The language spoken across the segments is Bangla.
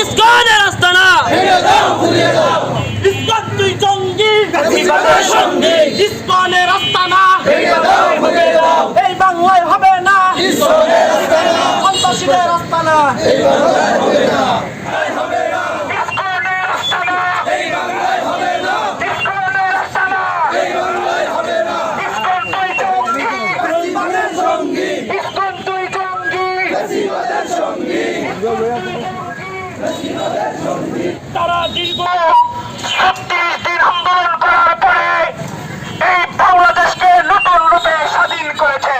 ইসকনের আস্তানা ইসকন তুই জঙ্গি ইসকনের আস্তানা এই বাংলায় হবে না সন্ত্রাসীদের আস্তানা তারা দীর্ঘ ছত্রিশ দিন আন্দোলন করার পরে এই বাংলাদেশকে নতুন রূপে স্বাধীন করেছে।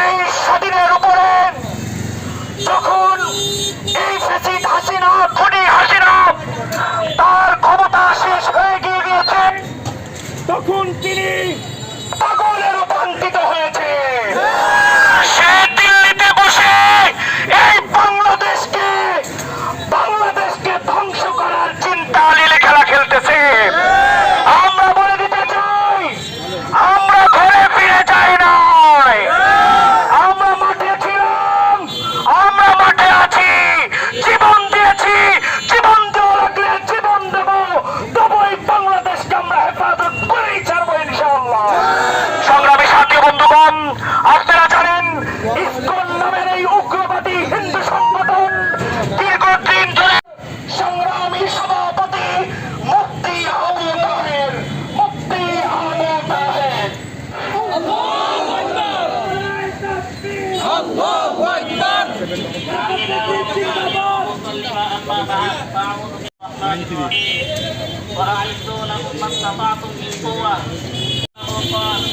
এই স্বাধীনের উপরে যখন এই ফেসিদ হাসিনা খুনি হাসিনা তার ক্ষমতা শেষ হয়ে গিয়ে গিয়েছে তখন তিনি ورأيت لهم ما استطعتم من قوة وقال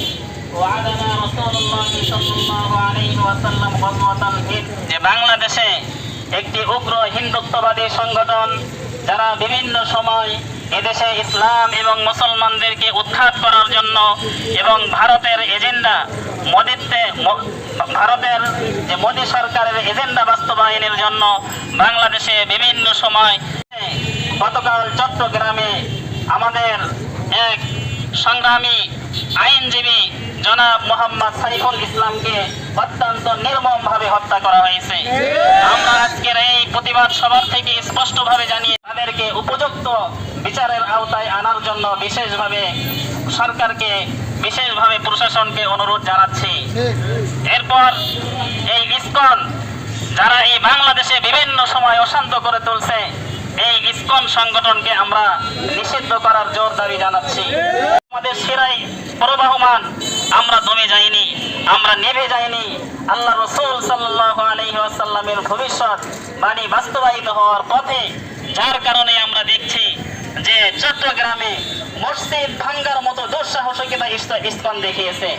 وعدنا رسول الله صلى الله عليه وسلم غزوة الهند যে বাংলাদেশে একটি উগ্র হিন্দুত্ববাদী সংগঠন যারা বিভিন্ন সময় এদেশে ইসলাম এবং মুসলমানদেরকে উৎখাত করার জন্য এবং ভারতের এজেন্ডা মোদিত্বে ম- ভারতের যে মোদী সরকারের এজেন্ডা বাস্তবায়নের জন্য বাংলাদেশে বিভিন্ন সময় গতকাল চট্টগ্রামে আমাদের এক সংগ্রামী আইনজীবী জনাব মোহাম্মদ সাইফুল ইসলামকে অত্যন্ত নির্মমভাবে হত্যা করা হয়েছে। আমরা আজকের এই প্রতিবাদ সভার থেকে স্পষ্টভাবে জানিয়ে তাদেরকে উপযুক্ত বিচারের আওতায় আনার জন্য বিশেষভাবে সরকারকে, বিশেষভাবে প্রশাসনকে অনুরোধ জানাচ্ছি। এরপর এই ইসকন যারা এই বাংলাদেশে বিভিন্ন সময় অশান্ত করে তুলছে, এই ইসকন সংগঠনকে আমরা নিষিদ্ধ করার জোর দাবি জানাচ্ছি। আমাদের সেরাই প্রবাহমান, আমরা দমে যাইনি, আমরা নেভে যাইনি। আল্লাহ রসুল সাল্লাহ আলহি আসাল্লামের ভবিষ্যৎ বাণী বাস্তবায়িত হওয়ার পথে, যার কারণে আমরা দেখছি যে চট্টগ্রামে মসজিদ ভাঙ্গার মতো দুঃসাহসিকতা ইস- ইসকন দেখিয়েছে।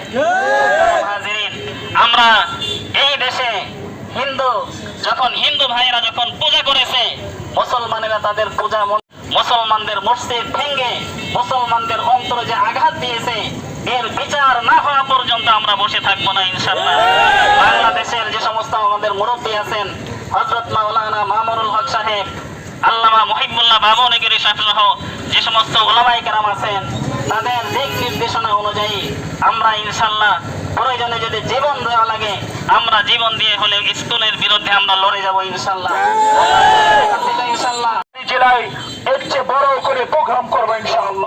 আমরা এই দেশে হিন্দু যখন হিন্দু ভাইয়েরা যখন পূজা করেছে মুসলমানেরা তাদের পূজা মুসলমানদের মসজিদ ভেঙ্গে মুসলমানদের অন্তরে যে আঘাত দিয়েছে এর বিচার না হওয়া পর্যন্ত আমরা বসে থাকব না ইনশাল্লাহ বাংলাদেশের যে সমস্ত আমাদের মুরব্বী আছেন হজরত মাওলানা মামুনুল হক সাহেব আল্লামা মহিবুল্লাহ বাবনগিরি সাহেব সহ যে সমস্ত ওলামাই কেরাম আছেন দিক নির্দেশনা অনুযায়ী আমরা ইনশাল্লাহ প্রয়োজনে যদি জীবন দেওয়া লাগে আমরা জীবন দিয়ে হলে স্কুলের বিরুদ্ধে আমরা লড়ে যাব ইনশাল্লাহ ইনশাল্লাহ জেলায় এর চেয়ে বড় করে প্রোগ্রাম করব ইনশাআল্লাহ।